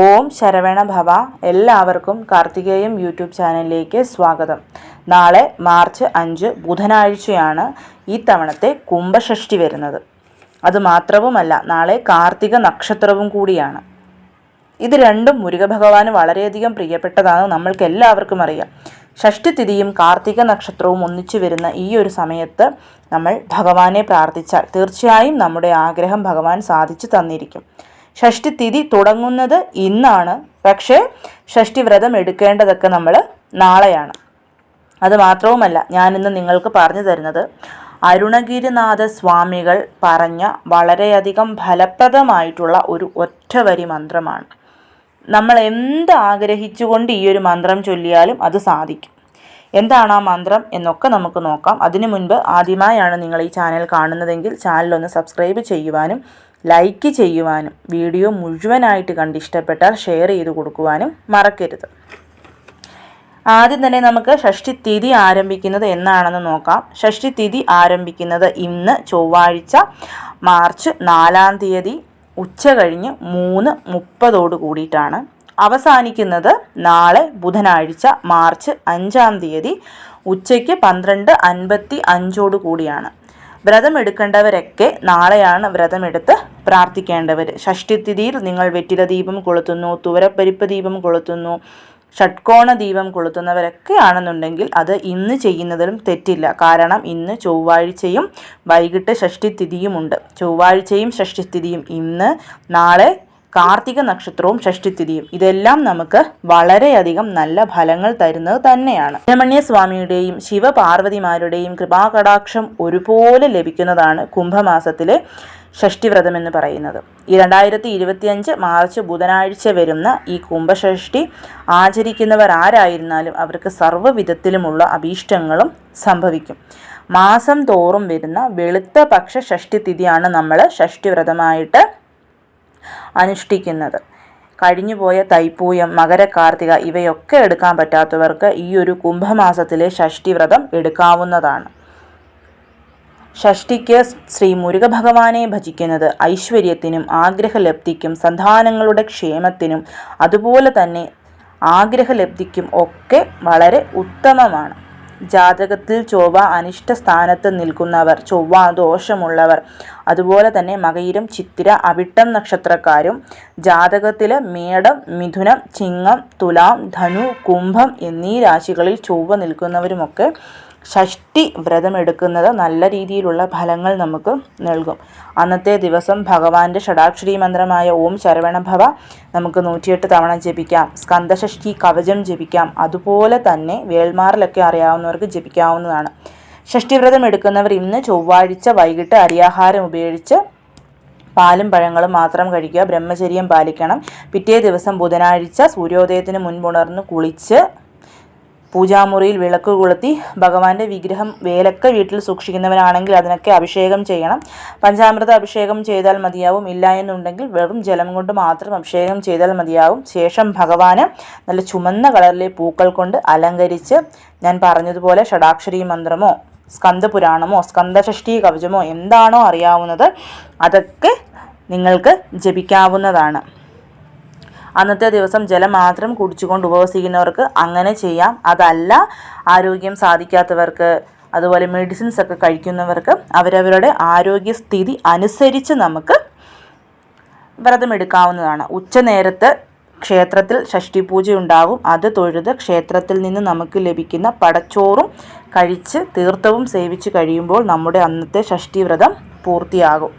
ഓം ശരവണ ഭവ എല്ലാവർക്കും കാർത്തികേയം യൂട്യൂബ് ചാനലിലേക്ക് സ്വാഗതം. നാളെ മാർച്ച് അഞ്ച് ബുധനാഴ്ചയാണ് ഈ തവണത്തെ കുംഭഷഷ്ടി വരുന്നത്. അത് മാത്രവുമല്ല നാളെ കാർത്തിക നക്ഷത്രവും കൂടിയാണ്. ഇത് രണ്ടും മുരുക ഭഗവാന് വളരെയധികം പ്രിയപ്പെട്ടതാണ് നമ്മൾക്ക് എല്ലാവർക്കും അറിയാം. ഷഷ്ടിതിഥിയും കാർത്തിക നക്ഷത്രവും ഒന്നിച്ചു വരുന്ന ഈ ഒരു സമയത്ത് നമ്മൾ ഭഗവാനെ പ്രാർത്ഥിച്ചാൽ തീർച്ചയായും നമ്മുടെ ആഗ്രഹം ഭഗവാൻ സാധിച്ചു തന്നിരിക്കും. ഷഷ്ടിതിഥി തുടങ്ങുന്നത് ഇന്നാണ്. പക്ഷേ ഷഷ്ടി വ്രതം എടുക്കേണ്ടതൊക്കെ നമ്മൾ നാളെയാണ്. അത് മാത്രവുമല്ല ഞാനിന്ന് നിങ്ങൾക്ക് പറഞ്ഞു തരുന്നത് അരുണഗിരിനാഥ സ്വാമികൾ പറഞ്ഞ വളരെയധികം ഫലപ്രദമായിട്ടുള്ള ഒരു ഒറ്റവരി മന്ത്രമാണ്. നമ്മൾ എന്ത് ആഗ്രഹിച്ചുകൊണ്ട് ഈ ഒരു മന്ത്രം ചൊല്ലിയാലും അത് സാധിക്കും. എന്താണ് ആ മന്ത്രം എന്നൊക്കെ നമുക്ക് നോക്കാം. അതിനു മുൻപ് ആദ്യമായാണ് നിങ്ങൾ ഈ ചാനൽ കാണുന്നതെങ്കിൽ ചാനലൊന്ന് സബ്സ്ക്രൈബ് ചെയ്യുവാനും ലൈക്ക് ചെയ്യുവാനും വീഡിയോ മുഴുവനായിട്ട് കണ്ടിഷ്ടപ്പെട്ടാൽ ഷെയർ ചെയ്ത് കൊടുക്കുവാനും മറക്കരുത്. ആദ്യം തന്നെ നമുക്ക് ഷഷ്ടി തിഥി ആരംഭിക്കുന്നത് എന്നാണെന്ന് നോക്കാം. ഷഷ്ടി തിഥി ആരംഭിക്കുന്നത് ഇന്ന് ചൊവ്വാഴ്ച മാർച്ച് നാലാം തീയതി ഉച്ച കഴിഞ്ഞ് മൂന്ന് മുപ്പതോട് കൂടിയിട്ടാണ്. അവസാനിക്കുന്നത് നാളെ ബുധനാഴ്ച മാർച്ച് അഞ്ചാം തീയതി ഉച്ചയ്ക്ക് പന്ത്രണ്ട് അൻപത്തി അഞ്ചോട് കൂടിയാണ്. വ്രതം എടുക്കേണ്ടവരൊക്കെ നാളെയാണ് വ്രതമെടുത്ത് പ്രാർത്ഥിക്കേണ്ടവർ ഷഷ്ടിത്തിഥിയിൽ നിങ്ങൾ വെറ്റില ദീപം കൊളുത്തുന്നു തുവരപ്പരിപ്പ് ദീപം കൊളുത്തുന്നു ഷഡ്കോണ ദീപം കൊളുത്തുന്നവരൊക്കെ ആണെന്നുണ്ടെങ്കിൽ അത് ഇന്ന് ചെയ്യുന്നതിലും തെറ്റില്ല. കാരണം ഇന്ന് ചൊവ്വാഴ്ചയും വൈകിട്ട് ഷഷ്ടിത്തിഥിയുമുണ്ട് ചൊവ്വാഴ്ചയും ഷഷ്ടിതിഥിയും ഇന്ന് നാളെ കാർത്തിക നക്ഷത്രവും ഷഷ്ടിതിഥിയും. ഇതെല്ലാം നമുക്ക് വളരെയധികം നല്ല ഫലങ്ങൾ തരുന്നത് തന്നെയാണ്. സുബ്രഹ്മണ്യ സ്വാമിയുടെയും ശിവപാർവതിമാരുടെയും കൃപാകടാക്ഷം ഒരുപോലെ ലഭിക്കുന്നതാണ് കുംഭമാസത്തിലെ ഷഷ്ടിവ്രതം എന്ന് പറയുന്നത്. ഈ രണ്ടായിരത്തി ഇരുപത്തിയഞ്ച് മാർച്ച് ബുധനാഴ്ച വരുന്ന ഈ കുംഭഷഷ്ടി ആചരിക്കുന്നവർ ആരായിരുന്നാലും അവർക്ക് സർവവിധത്തിലുമുള്ള അഭീഷ്ടങ്ങളും സംഭവിക്കും. മാസം തോറും വരുന്ന വെളുത്ത പക്ഷ ഷഷ്ടി തിഥിയാണ് നമ്മൾ ഷഷ്ടിവ്രതമായിട്ട് അനുഷ്ഠിക്കുന്നത്. കഴിഞ്ഞുപോയ തൈപ്പൂയം മകരകാർത്തിക ഇവയൊക്കെ എടുക്കാൻ പറ്റാത്തവർക്ക് ഈ ഒരു കുംഭമാസത്തിലെ ഷഷ്ടിവ്രതം എടുക്കാവുന്നതാണ്. ഷഷ്ടിക്ക് ശ്രീ മുരുക ഭഗവാനെ ഭജിക്കുന്നത് ഐശ്വര്യത്തിനും ആഗ്രഹലബ്ധിക്കും സന്താനങ്ങളുടെ ക്ഷേമത്തിനും അതുപോലെ തന്നെ ആഗ്രഹലബ്ധിക്കും ഒക്കെ വളരെ ഉത്തമമാണ്. ജാതകത്തിൽ ചൊവ്വ അനിഷ്ട സ്ഥാനത്ത് നിൽക്കുന്നവർ ചൊവ്വ ദോഷമുള്ളവർ. അതുപോലെ തന്നെ മകയിരം ചിത്തിര അവിട്ടം നക്ഷത്രക്കാരും ജാതകത്തിൽ മേടം മിഥുനം ചിങ്ങം തുലാം ധനു കുംഭം എന്നീ രാശികളിൽ ചൊവ്വ നിൽക്കുന്നവരുമൊക്കെ ഷഷ്ടി വ്രതമെടുക്കുന്നത് നല്ല രീതിയിലുള്ള ഫലങ്ങൾ നമുക്ക് നൽകും. അന്നത്തെ ദിവസം ഭഗവാന്റെ ഷടാക്ഷരി മന്ത്രമായ ഓം ശരവണഭവ നമുക്ക് നൂറ്റിയെട്ട് തവണ ജപിക്കാം. സ്കന്ദഷഷ്ടി കവചം ജപിക്കാം. അതുപോലെ തന്നെ വേൾമാറിലൊക്കെ അറിയാവുന്നവർക്ക് ജപിക്കാവുന്നതാണ്. ഷഷ്ടിവ്രതം എടുക്കുന്നവർ ഇന്ന് ചൊവ്വാഴ്ച വൈകിട്ട് അരിയാഹാരം ഉപയോഗിച്ച് പാലും പഴങ്ങളും മാത്രം കഴിക്കുക ബ്രഹ്മചര്യം പാലിക്കണം. പിറ്റേ ദിവസം ബുധനാഴ്ച സൂര്യോദയത്തിന് മുൻപുണർന്ന് കുളിച്ച് പൂജാമുറിയിൽ വിളക്ക് കൊളുത്തി ഭഗവാന്റെ വിഗ്രഹം വേലക്ക വീട്ടിൽ സൂക്ഷിക്കുന്നവരാണെങ്കിൽ അതിനൊക്കെ അഭിഷേകം ചെയ്യണം. പഞ്ചാമൃത അഭിഷേകം ചെയ്താൽ മതിയാവും. ഇല്ല എന്നുണ്ടെങ്കിൽ വെറും ജലം കൊണ്ട് മാത്രം അഭിഷേകം ചെയ്താൽ മതിയാവും. ശേഷം ഭഗവാന് നല്ല ചുമന്ന കളറിലെ പൂക്കൾ കൊണ്ട് അലങ്കരിച്ച് ഞാൻ പറഞ്ഞതുപോലെ ഷടാക്ഷരി മന്ത്രമോ സ്കന്ദപുരാണമോ സ്കന്ദഷഷ്ടി കവചമോ എന്താണോ അറിയാവുന്നത് അതൊക്കെ നിങ്ങൾക്ക് ജപിക്കാവുന്നതാണ്. അന്നത്തെ ദിവസം ജലം മാത്രം കുടിച്ചുകൊണ്ട് ഉപവസിക്കുന്നവർക്ക് അങ്ങനെ ചെയ്യാം. അതല്ല ആരോഗ്യം സാധിക്കാത്തവർക്ക് അതുപോലെ മെഡിസിൻസ് ഒക്കെ കഴിക്കുന്നവർക്ക് അവരവരുടെ ആരോഗ്യസ്ഥിതി അനുസരിച്ച് നമുക്ക് വ്രതമെടുക്കാവുന്നതാണ്. ഉച്ചനേരത്ത് ക്ഷേത്രത്തിൽ ഷഷ്ടി പൂജ ഉണ്ടാവും അത് തൊഴുത് ക്ഷേത്രത്തിൽ നിന്ന് നമുക്ക് ലഭിക്കുന്ന പടച്ചോറും കഴിച്ച് തീർത്ഥവും സേവിച്ച് കഴിയുമ്പോൾ നമ്മുടെ അന്നത്തെ ഷഷ്ടി വ്രതം പൂർത്തിയാകും.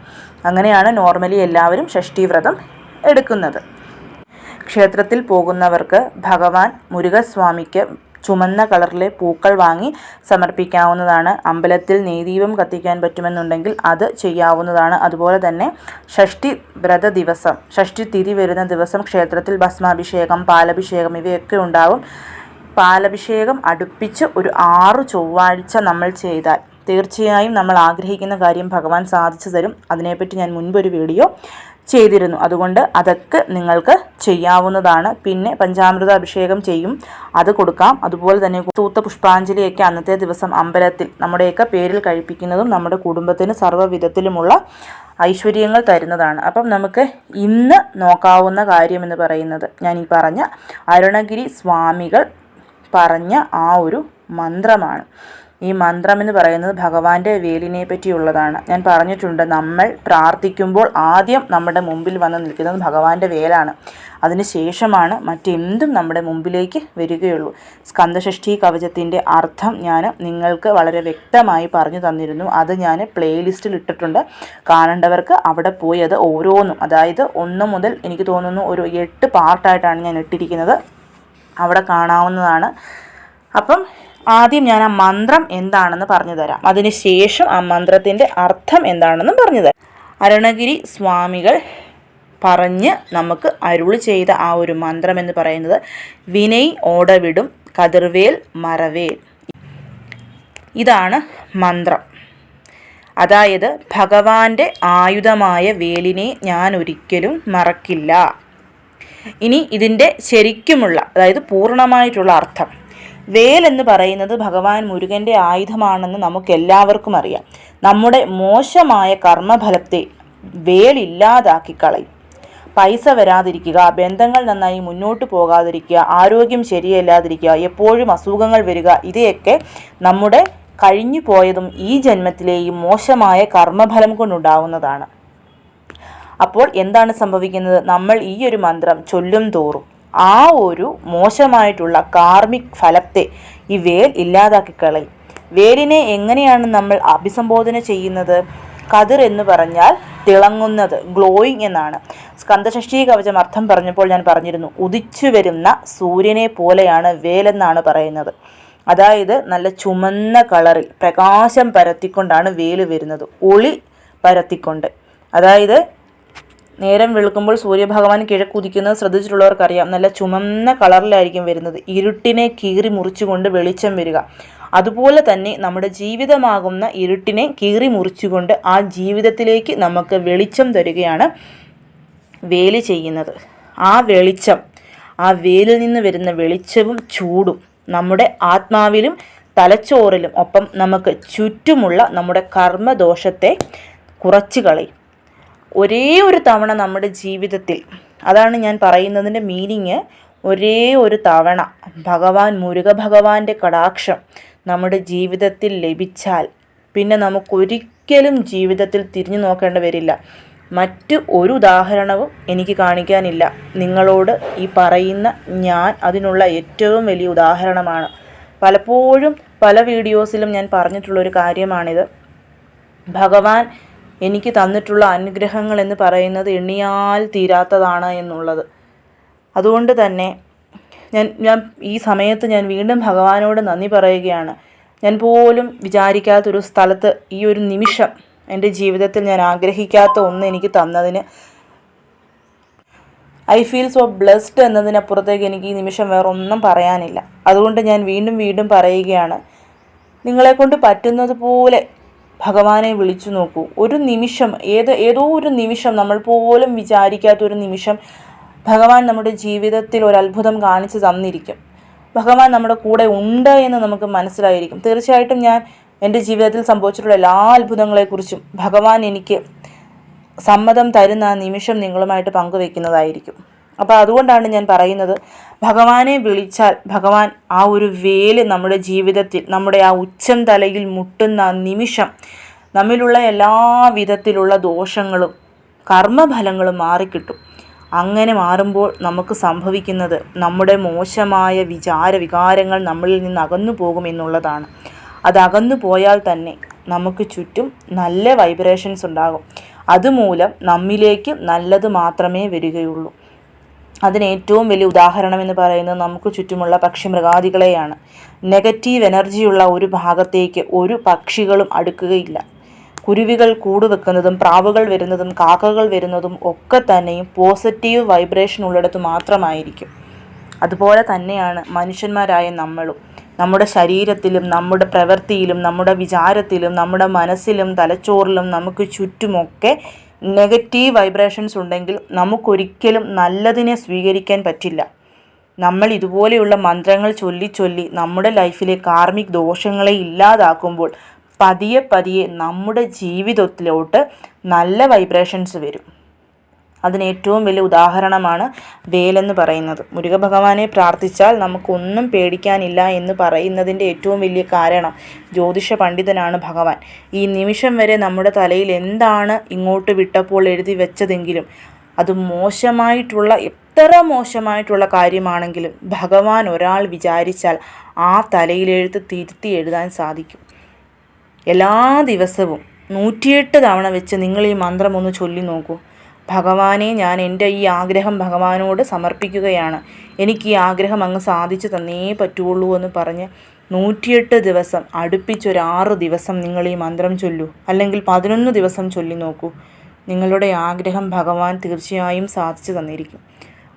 അങ്ങനെയാണ് നോർമലി എല്ലാവരും ഷഷ്ടി വ്രതം എടുക്കുന്നത്. ക്ഷേത്രത്തിൽ പോകുന്നവർക്ക് ഭഗവാൻ മുരുകസ്വാമിക്ക് ചുമന്ന കളറിലെ പൂക്കൾ വാങ്ങി സമർപ്പിക്കാവുന്നതാണ്. അമ്പലത്തിൽ നെയ്ദീപം കത്തിക്കാൻ പറ്റുമെന്നുണ്ടെങ്കിൽ അത് ചെയ്യാവുന്നതാണ്. അതുപോലെ തന്നെ ഷഷ്ടി വ്രത ദിവസം ഷഷ്ടി തിരി വരുന്ന ദിവസം ക്ഷേത്രത്തിൽ ഭസ്മാഭിഷേകം പാലഭിഷേകം ഇവയൊക്കെ ഉണ്ടാവും. പാലഭിഷേകം അടുപ്പിച്ച് ഒരു ആറു ചൊവ്വാഴ്ച നമ്മൾ ചെയ്താൽ തീർച്ചയായും നമ്മൾ ആഗ്രഹിക്കുന്ന കാര്യം ഭഗവാൻ സാധിച്ചു തരും. അതിനെപ്പറ്റി ഞാൻ മുൻപൊരു വീഡിയോ ചെയ്തിരുന്നു. അതുകൊണ്ട് അതൊക്കെ നിങ്ങൾക്ക് ചെയ്യാവുന്നതാണ്. പിന്നെ പഞ്ചാമൃത അഭിഷേകം ചെയ്യും. അത് കൊടുക്കാം. അതുപോലെ തന്നെ സൂത്ത പുഷ്പാഞ്ജലിയൊക്കെ അന്നത്തെ ദിവസം അമ്പലത്തിൽ നമ്മുടെയൊക്കെ പേരിൽ കഴിപ്പിക്കുന്നതും നമ്മുടെ കുടുംബത്തിന് സർവവിധത്തിലുമുള്ള ഐശ്വര്യങ്ങൾ തരുന്നതാണ്. അപ്പം നമുക്ക് ഇന്ന് നോക്കാവുന്ന കാര്യമെന്ന് പറയുന്നത് ഞാൻ ഈ പറഞ്ഞ അരുണഗിരി സ്വാമികൾ പറഞ്ഞ ആ ഒരു മന്ത്രമാണ്. ഈ മന്ത്രം എന്ന് പറയുന്നത് ഭഗവാന്റെ വേലിനെ പറ്റിയുള്ളതാണ് ഞാൻ പറഞ്ഞിട്ടുണ്ട് നമ്മൾ പ്രാർത്ഥിക്കുമ്പോൾ ആദ്യം നമ്മുടെ മുമ്പിൽ വന്ന് നിൽക്കുന്നത് ഭഗവാന്റെ വേലാണ്. അതിനുശേഷമാണ് മറ്റെന്തും നമ്മുടെ മുമ്പിലേക്ക് വരികയുള്ളൂ. സ്കന്ദഷഷ്ഠി കവചത്തിന്റെ അർത്ഥം ഞാൻ നിങ്ങൾക്ക് വളരെ വ്യക്തമായി പറഞ്ഞു തന്നിരുന്നു. അത് ഞാൻ പ്ലേലിസ്റ്റിൽ ഇട്ടിട്ടുണ്ട്. കാണേണ്ടവർക്ക് അവിടെ പോയി അത് ഓരോന്നും അതായത് ഒന്ന് മുതൽ എനിക്ക് തോന്നുന്നു ഒരു എട്ട് പാർട്ടായിട്ടാണ് ഞാൻ ഇട്ടിരിക്കുന്നത്. അവിടെ കാണാവുന്നതാണ്. അപ്പം ആദ്യം ഞാൻ ആ മന്ത്രം എന്താണെന്ന് പറഞ്ഞു തരാം. അതിനുശേഷം ആ മന്ത്രത്തിന്റെ അർത്ഥം എന്താണെന്നും പറഞ്ഞു തരാം. അരുണഗിരി സ്വാമികൾ പറഞ്ഞ് നമുക്ക് അരുൾ ചെയ്ത ആ ഒരു മന്ത്രം എന്ന് പറയുന്നത് വിനയ് ഓടവിടും കതിർവേൽ മറവേൽ. ഇതാണ് മന്ത്രം. അതായത് ഭഗവാന്റെ ആയുധമായ വേലിനെ ഞാൻ ഒരിക്കലും മറക്കില്ല. ഇനി ഇതിന്റെ ശരിക്കുമുള്ള അതായത് പൂർണമായിട്ടുള്ള അർത്ഥം. വേൽ എന്ന് പറയുന്നത് ഭഗവാൻ മുരുകന്റെ ആയുധമാണെന്ന് നമുക്ക് എല്ലാവർക്കും അറിയാം. നമ്മുടെ മോശമായ കർമ്മഫലത്തെ വേലില്ലാതാക്കി കളയും പൈസ വരാതിരിക്കുക ബന്ധങ്ങൾ നന്നായി മുന്നോട്ട് പോകാതിരിക്കുക ആരോഗ്യം ശരിയല്ലാതിരിക്കുക എപ്പോഴും അസുഖങ്ങൾ വരിക ഇവയൊക്കെ നമ്മുടെ കഴിഞ്ഞു പോയതും ഈ ജന്മത്തിലെയും മോശമായ കർമ്മഫലം കൊണ്ടുണ്ടാവുന്നതാണ്. അപ്പോൾ എന്താണ് സംഭവിക്കുന്നത്? നമ്മൾ ഈ ഒരു മന്ത്രം ചൊല്ലും തോറും ആ ഒരു മോശമായിട്ടുള്ള കാർമിക് ഫലത്തെ ഈ വേൽ ഇല്ലാതാക്കി കളയും. വേലിനെ എങ്ങനെയാണ് നമ്മൾ അഭിസംബോധന ചെയ്യുന്നത്? കതിർ എന്ന് പറഞ്ഞാൽ തിളങ്ങുന്നത് ഗ്ലോയിങ് എന്നാണ്. സ്കന്ധഷഷ്ടി കവചം അർത്ഥം പറഞ്ഞപ്പോൾ ഞാൻ പറഞ്ഞിരുന്നു ഉദിച്ചു വരുന്ന സൂര്യനെ പോലെയാണ് വേലെന്നാണ് പറയുന്നത്. അതായത് നല്ല ചുമന്ന കളറിൽ പ്രകാശം പരത്തിക്കൊണ്ടാണ് വേൽ വരുന്നത് ഒളി പരത്തിക്കൊണ്ട്. അതായത് നേരം വെളുക്കുമ്പോൾ സൂര്യഭഗവാൻ കിഴക്കുദിക്കുന്നത് ശ്രദ്ധിച്ചിട്ടുള്ളവർക്കറിയാം. നല്ല ചുമന്ന കളറിലായിരിക്കും വരുന്നത്. ഇരുട്ടിനെ കീറി മുറിച്ചുകൊണ്ട് വെളിച്ചം വരിക. അതുപോലെ തന്നെ നമ്മുടെ ജീവിതമാകുന്ന ഇരുട്ടിനെ കീറി മുറിച്ചുകൊണ്ട് ആ ജീവിതത്തിലേക്ക് നമുക്ക് വെളിച്ചം തരികയാണ് വേലി ചെയ്യുന്നത്. ആ വെളിച്ചം ആ വേലിൽ നിന്ന് വരുന്ന വെളിച്ചവും ചൂടും നമ്മുടെ ആത്മാവിലും തലച്ചോറിലും ഒപ്പം നമുക്ക് ചുറ്റുമുള്ള നമ്മുടെ കർമ്മദോഷത്തെ കുറച്ച് കളയും. ഒരേ ഒരു തവണ നമ്മുടെ ജീവിതത്തിൽ അതാണ് ഞാൻ പറയുന്നതിന്റെ മീനിങ് ഒരേ ഒരു തവണ ഭഗവാൻ മുരുക ഭഗവാന്റെ കടാക്ഷം നമ്മുടെ ജീവിതത്തിൽ ലഭിച്ചാൽ പിന്നെ നമുക്കൊരിക്കലും ജീവിതത്തിൽ തിരിഞ്ഞു നോക്കേണ്ടി വരില്ല. മറ്റ് ഒരു ഉദാഹരണവും എനിക്ക് കാണിക്കാനില്ല. നിങ്ങളോട് ഈ പറയുന്ന ഞാൻ അതിനുള്ള ഏറ്റവും വലിയ ഉദാഹരണമാണ്. പലപ്പോഴും പല വീഡിയോസിലും ഞാൻ പറഞ്ഞിട്ടുള്ള ഒരു കാര്യമാണിത്. ഭഗവാൻ എനിക്ക് തന്നിട്ടുള്ള അനുഗ്രഹങ്ങൾ എന്ന് പറയുന്നത് എണ്ണിയാൽ തീരാത്തതാണ് എന്നുള്ളത്. അതുകൊണ്ട് തന്നെ ഞാൻ ഞാൻ ഈ സമയത്ത് ഞാൻ വീണ്ടും ഭഗവാനോട് നന്ദി പറയുകയാണ്. ഞാൻ പോലും വിചാരിക്കാത്തൊരു സ്ഥലത്ത് ഈ ഒരു നിമിഷം എന്റെ ജീവിതത്തിൽ ഞാൻ ആഗ്രഹിക്കാത്ത ഒന്ന് എനിക്ക് തന്നതിന് ഐ ഫീൽ സോ ബ്ലെസ്ഡ് എന്നതിനപ്പുറത്തേക്ക് എനിക്ക് ഈ നിമിഷം വേറെ ഒന്നും പറയാനില്ല. അതുകൊണ്ട് ഞാൻ വീണ്ടും വീണ്ടും പറയുകയാണ് നിങ്ങളെക്കൊണ്ട് പറ്റുന്നത് പോലെ ഭഗവാനെ വിളിച്ചു നോക്കൂ. ഒരു നിമിഷം ഏത് ഏതോ ഒരു നിമിഷം നമ്മൾ പോലും വിചാരിക്കാത്ത ഒരു നിമിഷം ഭഗവാൻ നമ്മുടെ ജീവിതത്തിൽ ഒരു അത്ഭുതം കാണിച്ചു തന്നിരിക്കും. ഭഗവാൻ നമ്മുടെ കൂടെ ഉണ്ട് എന്ന് നമുക്ക് മനസ്സിലായിരിക്കും. തീർച്ചയായിട്ടും ഞാൻ എന്റെ ജീവിതത്തിൽ സംഭവിച്ചിട്ടുള്ള എല്ലാ അത്ഭുതങ്ങളെക്കുറിച്ചും ഭഗവാൻ എനിക്ക് സമ്മതം തരുന്ന നിമിഷം നിങ്ങളുമായിട്ട് പങ്കുവെക്കുന്നതായിരിക്കും. അപ്പോൾ അതുകൊണ്ടാണ് ഞാൻ പറയുന്നത് ഭഗവാനെ വിളിച്ചാൽ ഭഗവാൻ ആ ഒരു വേൽ നമ്മുടെ ജീവിതത്തിൽ നമ്മുടെ ആ ഉച്ചം തലയിൽ മുട്ടുന്ന നിമിഷം നമ്മിലുള്ള എല്ലാ വിധത്തിലുള്ള ദോഷങ്ങളും കർമ്മഫലങ്ങളും മാറിക്കിട്ടും. അങ്ങനെ മാറുമ്പോൾ നമുക്ക് സംഭവിക്കുന്നത് നമ്മുടെ മോശമായ വിചാര വികാരങ്ങൾ നമ്മളിൽ നിന്ന് അകന്നു പോകുമെന്നുള്ളതാണ് അത് അകന്നു പോയാൽ തന്നെ നമുക്ക് ചുറ്റും നല്ല വൈബ്രേഷൻസ് ഉണ്ടാകും. അതുമൂലം നമ്മിലേക്ക് നല്ലത് മാത്രമേ വരികയുള്ളൂ. അതിന് ഏറ്റവും വലിയ ഉദാഹരണം എന്ന് പറയുന്നത് നമുക്ക് ചുറ്റുമുള്ള പക്ഷി മൃഗാദികളെയാണ് നെഗറ്റീവ് എനർജിയുള്ള ഒരു ഭാഗത്തേക്ക് ഒരു പക്ഷികളും അടുക്കുകയില്ല. കുരുവികൾ കൂട് വെക്കുന്നതും പ്രാവുകൾ വരുന്നതും കാക്കകൾ വരുന്നതും ഒക്കെ തന്നെയും പോസിറ്റീവ് വൈബ്രേഷൻ ഉള്ളിടത്ത് മാത്രമായിരിക്കും. അതുപോലെ തന്നെയാണ് മനുഷ്യന്മാരായ നമ്മളും. നമ്മുടെ ശരീരത്തിലും നമ്മുടെ പ്രവൃത്തിയിലും നമ്മുടെ വിചാരത്തിലും നമ്മുടെ മനസ്സിലും തലച്ചോറിലും നമുക്ക് ചുറ്റുമൊക്കെ നെഗറ്റീവ് വൈബ്രേഷൻസ് ഉണ്ടെങ്കിൽ നമുക്കൊരിക്കലും നല്ലതിനെ സ്വീകരിക്കാൻ പറ്റില്ല. നമ്മൾ ഇതുപോലെയുള്ള മന്ത്രങ്ങൾ ചൊല്ലി ചൊല്ലി നമ്മുടെ ലൈഫിലെ കാർമിക് ദോഷങ്ങളെ ഇല്ലാതാക്കുമ്പോൾ പതിയെ പതിയെ നമ്മുടെ ജീവിതത്തിലോട്ട് നല്ല വൈബ്രേഷൻസ് വരും. അതിന് ഏറ്റവും വലിയ ഉദാഹരണമാണ് വേലെന്ന് പറയുന്നത്. മുരുക ഭഗവാനെ പ്രാർത്ഥിച്ചാൽ നമുക്കൊന്നും പേടിക്കാനില്ല എന്ന് പറയുന്നതിന്റെ ഏറ്റവും വലിയ കാരണം ജ്യോതിഷ പണ്ഡിതനാണ് ഭഗവാൻ. ഈ നിമിഷം വരെ നമ്മുടെ തലയിൽ എന്താണ് ഇങ്ങോട്ട് വിട്ടപ്പോൾ എഴുതി വെച്ചതെങ്കിലും അത് മോശമായിട്ടുള്ള എത്ര മോശമായിട്ടുള്ള കാര്യമാണെങ്കിലും ഭഗവാൻ ഒരാൾ വിചാരിച്ചാൽ ആ തലയിലെഴുത്ത് തിരുത്തി എഴുതാൻ സാധിക്കും. എല്ലാ ദിവസവും നൂറ്റിയെട്ട് തവണ വെച്ച് നിങ്ങൾ ഈ മന്ത്രം ഒന്ന് ചൊല്ലി നോക്കൂ. ഭഗവാനെ ഞാൻ എന്റെ ഈ ആഗ്രഹം ഭഗവാനോട് സമർപ്പിക്കുകയാണ്. എനിക്ക് ഈ ആഗ്രഹം അങ്ങ് സാധിച്ചു തന്നേ പറ്റുള്ളൂ എന്ന് പറഞ്ഞ് നൂറ്റിയെട്ട് ദിവസം അടുപ്പിച്ചൊരാറ് ദിവസം നിങ്ങൾ ഈ മന്ത്രം ചൊല്ലൂ. അല്ലെങ്കിൽ പതിനൊന്ന് ദിവസം ചൊല്ലി നോക്കൂ. നിങ്ങളുടെ ആഗ്രഹം ഭഗവാൻ തീർച്ചയായും സാധിച്ചു തന്നിരിക്കും.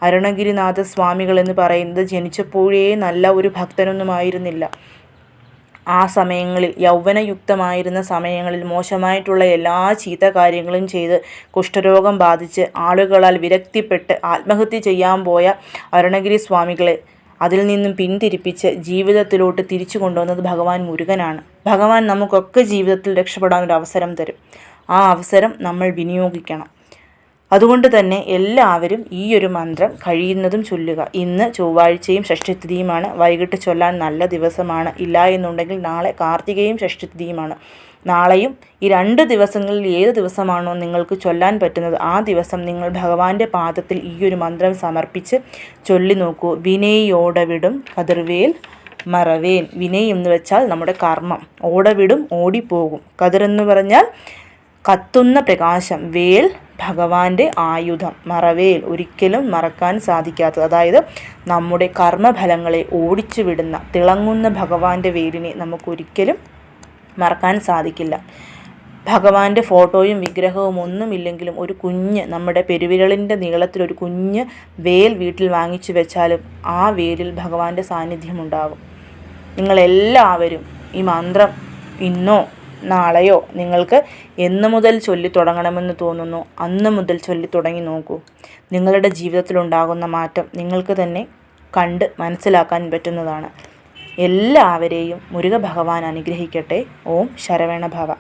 അരുണഗിരിനാഥ സ്വാമികൾ എന്ന് പറയുന്നത് ജനിച്ചപ്പോഴേ നല്ല ഒരു ഭക്തനൊന്നുമായിരുന്നില്ല ആ സമയങ്ങളിൽ യൗവനയുക്തമായിരുന്ന സമയങ്ങളിൽ മോശമായിട്ടുള്ള എല്ലാ ചീത്ത കാര്യങ്ങളും ചെയ്ത് കുഷ്ഠരോഗം ബാധിച്ച് ആളുകളാൽ വിരക്തിപ്പെട്ട് ആത്മഹത്യ ചെയ്യാൻ പോയ അരുണഗിരി സ്വാമികളെ അതിൽ നിന്നും പിന്തിരിപ്പിച്ച് ജീവിതത്തിലോട്ട് തിരിച്ചു കൊണ്ടുവന്നത് ഭഗവാൻ മുരുകനാണ്. ഭഗവാൻ നമുക്കൊക്കെ ജീവിതത്തിൽ രക്ഷപ്പെടാൻ ഒരു അവസരം തരും. ആ അവസരം നമ്മൾ വിനിയോഗിക്കണം. അതുകൊണ്ട് തന്നെ എല്ലാവരും ഈ ഒരു മന്ത്രം കഴിയുന്നതും ചൊല്ലുക. ഇന്ന് ചൊവ്വാഴ്ചയും ഷഷ്ടിതിയുമാണ്. വൈകിട്ട് ചൊല്ലാൻ നല്ല ദിവസമാണ്. ഇല്ല എന്നുണ്ടെങ്കിൽ നാളെ കാർത്തികയും ഷഷ്ടിതിയുമാണ്. നാളെയും ഈ രണ്ട് ദിവസങ്ങളിൽ ഏത് ദിവസമാണോ നിങ്ങൾക്ക് ചൊല്ലാൻ പറ്റുന്നത് ആ ദിവസം നിങ്ങൾ ഭഗവാന്റെ പാദത്തിൽ ഈ ഒരു മന്ത്രം സമർപ്പിച്ച് ചൊല്ലി നോക്കൂ. വിനയോടവിടും കതിർവേൽ മറവേൻ. വിനയ് എന്ന് വെച്ചാൽ നമ്മുടെ കർമ്മം. ഓടവിടും ഓടിപ്പോകും. കതിർ എന്ന് പറഞ്ഞാൽ കത്തുന്ന പ്രകാശം. വേൽ ഭഗവാന്റെ ആയുധം മറവേൽ ഒരിക്കലും മറക്കാൻ സാധിക്കാത്തത്. അതായത് നമ്മുടെ കർമ്മഫലങ്ങളെ ഓടിച്ചു വിടുന്ന തിളങ്ങുന്ന ഭഗവാന്റെ വേലിനെ നമുക്കൊരിക്കലും മറക്കാൻ സാധിക്കില്ല. ഭഗവാന്റെ ഫോട്ടോയും വിഗ്രഹവും ഒന്നുമില്ലെങ്കിലും ഒരു കുഞ്ഞ് നമ്മുടെ പെരുവിരളിന്റെ നീളത്തിലൊരു കുഞ്ഞ് വേൽ വീട്ടിൽ വാങ്ങിച്ചു വെച്ചാലും ആ വേലിൽ ഭഗവാന്റെ സാന്നിധ്യം ഉണ്ടാകും. നിങ്ങളെല്ലാവരും ഈ മന്ത്രം ഇന്നോ നാളെയോ നിങ്ങൾക്ക് എന്നു മുതൽ ചൊല്ലി തുടങ്ങണമെന്ന് തോന്നുന്നു. അന്ന് മുതൽ ചൊല്ലി തുടങ്ങി നോക്കൂ. നിങ്ങളുടെ ജീവിതത്തിലുണ്ടാകുന്ന മാറ്റം നിങ്ങൾക്ക് തന്നെ കണ്ട് മനസ്സിലാക്കാൻ പറ്റുന്നതാണ്. എല്ലാവരെയും മുരുക ഭഗവാൻ അനുഗ്രഹിക്കട്ടെ. ഓം ശരവണ ഭവ